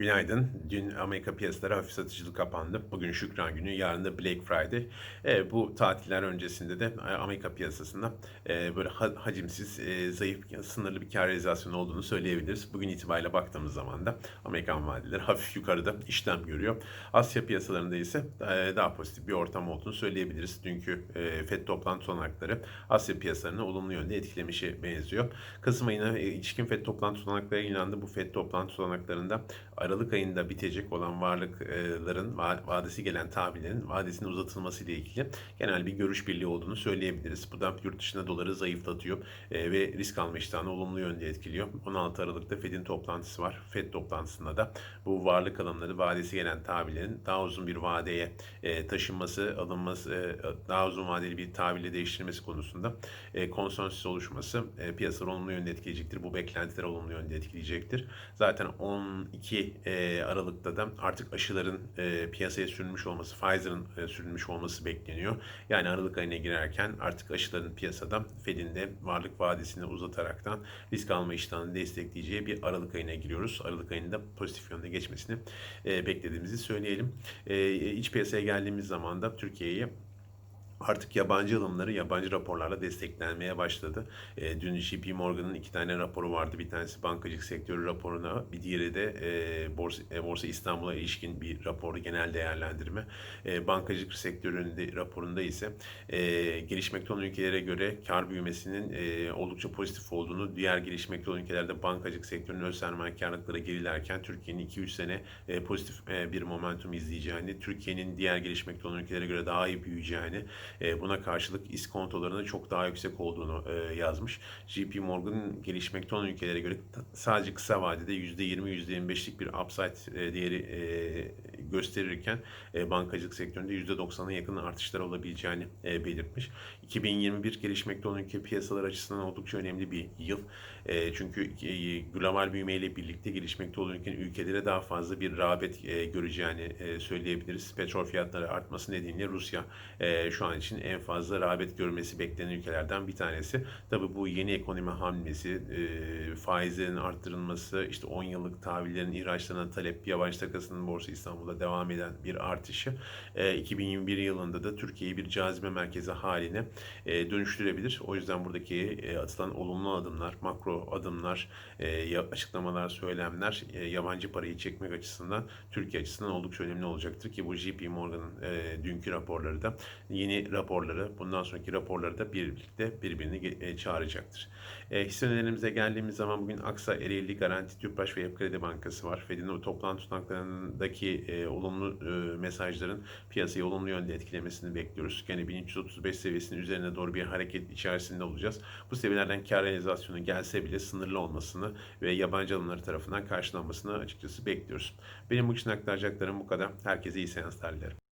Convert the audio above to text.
Günaydın. Dün Amerika piyasaları hafif satıcılı kapandı. Bugün Şükran günü, yarın da Black Friday. E, bu tatiller öncesinde de e, Amerika piyasasında e, böyle ha- hacimsiz, e, zayıf, sınırlı bir kar realizasyonu olduğunu söyleyebiliriz. Bugün itibariyle baktığımız zaman da Amerikan vadeleri hafif yukarıda işlem görüyor. Asya piyasalarında ise e, daha pozitif bir ortam olduğunu söyleyebiliriz. Dünkü e, FED toplantı tutanakları Asya piyasalarını olumlu yönde etkilemişe benziyor. Kasım ayına e, ilişkin FED toplantı tutanakları yayınlandı. Bu FED toplantı tutanaklarında Aralık ayında bitecek olan varlıkların va- vadesi gelen tahvillerin vadesinin uzatılması ile ilgili genel bir görüş birliği olduğunu söyleyebiliriz. Bu da yurt dışında doları zayıflatıyor e, ve risk alma iştahını olumlu yönde etkiliyor. 16 Aralık'ta Fed'in toplantısı var. Fed toplantısında da bu varlık alımları vadesi gelen tahvillerin daha uzun bir vadeye e, taşınması, alınması, e, daha uzun vadeli bir tahville değiştirilmesi konusunda konsensüs oluşması piyasaları olumlu yönde etkileyecektir. Bu beklentiler olumlu yönde etkileyecektir. Zaten 12 e, Aralık'ta da artık aşıların e, piyasaya sürülmüş olması, Pfizer'ın e, sürülmüş olması bekleniyor. Yani Aralık ayına girerken artık aşıların piyasada Fed'in de varlık vadesini uzataraktan risk alma iştahını destekleyeceği bir Aralık ayına giriyoruz. Aralık ayında pozitif yönde geçmesini e, beklediğimizi söyleyelim. E, iç piyasaya geldiğimiz zaman da Türkiye'yi artık yabancı alımları yabancı raporlarla desteklenmeye başladı. E, dün JP Morgan'ın iki tane raporu vardı. Bir tanesi bankacılık sektörü raporuna, bir diğeri de e, Borsa, e, Borsa İstanbul'a ilişkin bir raporu, genel değerlendirme. E, bankacılık sektöründe raporunda ise e, gelişmekte olan ülkelere göre kar büyümesinin e, oldukça pozitif olduğunu, diğer gelişmekte olan ülkelerde bankacılık sektörünün öz sermaye karlılıkları gerilerken Türkiye'nin 2-3 sene e, pozitif e, bir momentum izleyeceğini, Türkiye'nin diğer gelişmekte olan ülkelere göre daha iyi büyüyeceğini, buna karşılık iskontolarının çok daha yüksek olduğunu e, yazmış. JP Morgan gelişmekte olan ülkelere göre sadece kısa vadede %20, %25'lik bir upside e, değeri e, gösterirken e, bankacılık sektöründe %90'a yakın artışlar olabileceğini e, belirtmiş. 2021 gelişmekte olan ülke piyasalar açısından oldukça önemli bir yıl. E, çünkü e, global büyümeyle birlikte gelişmekte olan ülkelere daha fazla bir rağbet e, göreceğini e, söyleyebiliriz. Petrol fiyatları artması nedeniyle Rusya e, şu an için en fazla rağbet görmesi beklenen ülkelerden bir tanesi. Tabi bu yeni ekonomi hamlesi, e, faizlerin arttırılması, işte 10 yıllık tahvillerin ihraçlarına talep, yabancı takasının Borsa İstanbul'da devam eden bir artışı e, 2021 yılında da Türkiye'yi bir cazibe merkezi haline e, dönüştürebilir. O yüzden buradaki e, atılan olumlu adımlar, makro adımlar, e, açıklamalar, söylemler e, yabancı parayı çekmek açısından Türkiye açısından oldukça önemli olacaktır ki bu JP Morgan'ın e, dünkü raporları da yeni raporları, bundan sonraki raporları da birlikte birbirini e, çağıracaktır. E, hisse önerilerimize geldiğimiz zaman bugün Aksa, Ereğli, Garanti, Tüpraş ve Yapı Kredi Bankası var. Fed'in o toplantı tutanaklarındaki e, olumlu e, mesajların piyasayı olumlu yönde etkilemesini bekliyoruz. Yani 1335 seviyesinin üzerine doğru bir hareket içerisinde olacağız. Bu seviyelerden kar realizasyonu gelse bile sınırlı olmasını ve yabancı alımları tarafından karşılanmasını açıkçası bekliyoruz. Benim bu için aktaracaklarım bu kadar. Herkese iyi seanslar dilerim.